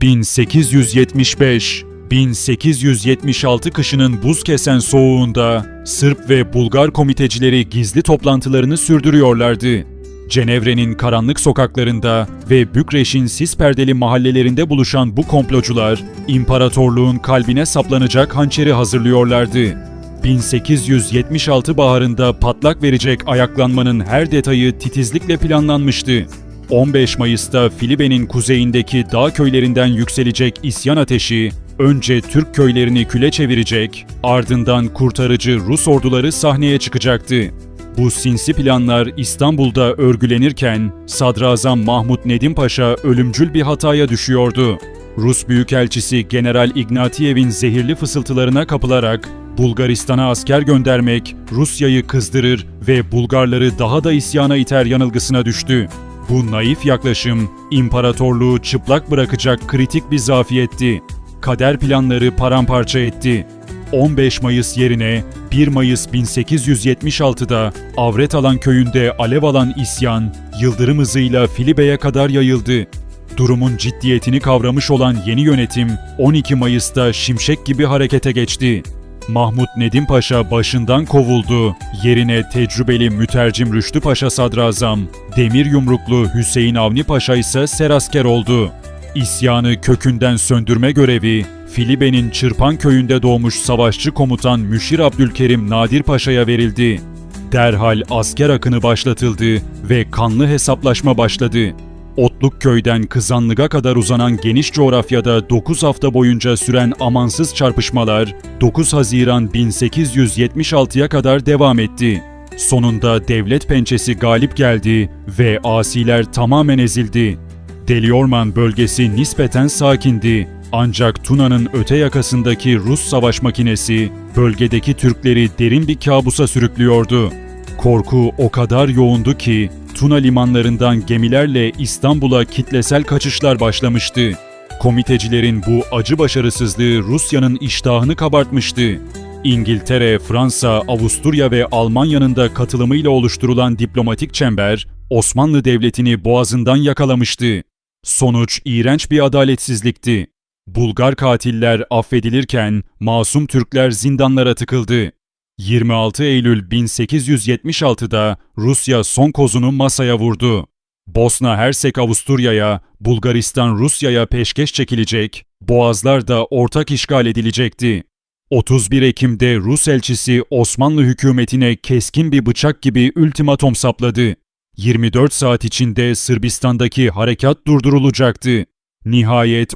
1875 1876 kışının buz kesen soğuğunda Sırp ve Bulgar komitecileri gizli toplantılarını sürdürüyorlardı. Cenevre'nin karanlık sokaklarında ve Bükreş'in sis perdeli mahallelerinde buluşan bu komplocular, imparatorluğun kalbine saplanacak hançeri hazırlıyorlardı. 1876 baharında patlak verecek ayaklanmanın her detayı titizlikle planlanmıştı. 15 Mayıs'ta Filibe'nin kuzeyindeki dağ köylerinden yükselecek isyan ateşi, önce Türk köylerini küle çevirecek, ardından kurtarıcı Rus orduları sahneye çıkacaktı. Bu sinsi planlar İstanbul'da örgülenirken Sadrazam Mahmut Nedim Paşa ölümcül bir hataya düşüyordu. Rus Büyükelçisi General Ignatiyev'in zehirli fısıltılarına kapılarak Bulgaristan'a asker göndermek Rusya'yı kızdırır ve Bulgarları daha da isyana iter yanılgısına düştü. Bu naif yaklaşım imparatorluğu çıplak bırakacak kritik bir zafiyetti. Kader planları paramparça etti. 15 Mayıs yerine 1 Mayıs 1876'da Avretalan köyünde alev alan isyan yıldırım hızıyla Filibe'ye kadar yayıldı. Durumun ciddiyetini kavramış olan yeni yönetim 12 Mayıs'ta şimşek gibi harekete geçti. Mahmut Nedim Paşa başından kovuldu. Yerine tecrübeli mütercim Rüştü Paşa sadrazam, demir yumruklu Hüseyin Avni Paşa ise serasker oldu. İsyanı kökünden söndürme görevi Filibe'nin Çırpan köyünde doğmuş savaşçı komutan Müşir Abdülkerim Nadir Paşa'ya verildi. Derhal asker akını başlatıldı ve kanlı hesaplaşma başladı. Otluk köyden Kızanlık'a kadar uzanan geniş coğrafyada 9 hafta boyunca süren amansız çarpışmalar 9 Haziran 1876'ya kadar devam etti. Sonunda devlet pençesi galip geldi ve asiler tamamen ezildi. Deliorman bölgesi nispeten sakindi. Ancak Tuna'nın öte yakasındaki Rus savaş makinesi bölgedeki Türkleri derin bir kabusa sürüklüyordu. Korku o kadar yoğundu ki Tuna limanlarından gemilerle İstanbul'a kitlesel kaçışlar başlamıştı. Komitecilerin bu acı başarısızlığı Rusya'nın iştahını kabartmıştı. İngiltere, Fransa, Avusturya ve Almanya'nın da katılımıyla oluşturulan diplomatik çember Osmanlı Devleti'ni boğazından yakalamıştı. Sonuç iğrenç bir adaletsizlikti. Bulgar katiller affedilirken masum Türkler zindanlara tıkıldı. 26 Eylül 1876'da Rusya son kozunu masaya vurdu. Bosna Hersek Avusturya'ya, Bulgaristan Rusya'ya peşkeş çekilecek, Boğazlar da ortak işgal edilecekti. 31 Ekim'de Rus elçisi Osmanlı hükümetine keskin bir bıçak gibi ultimatom sapladı. 24 saat içinde Sırbistan'daki harekat durdurulacaktı. Nihayet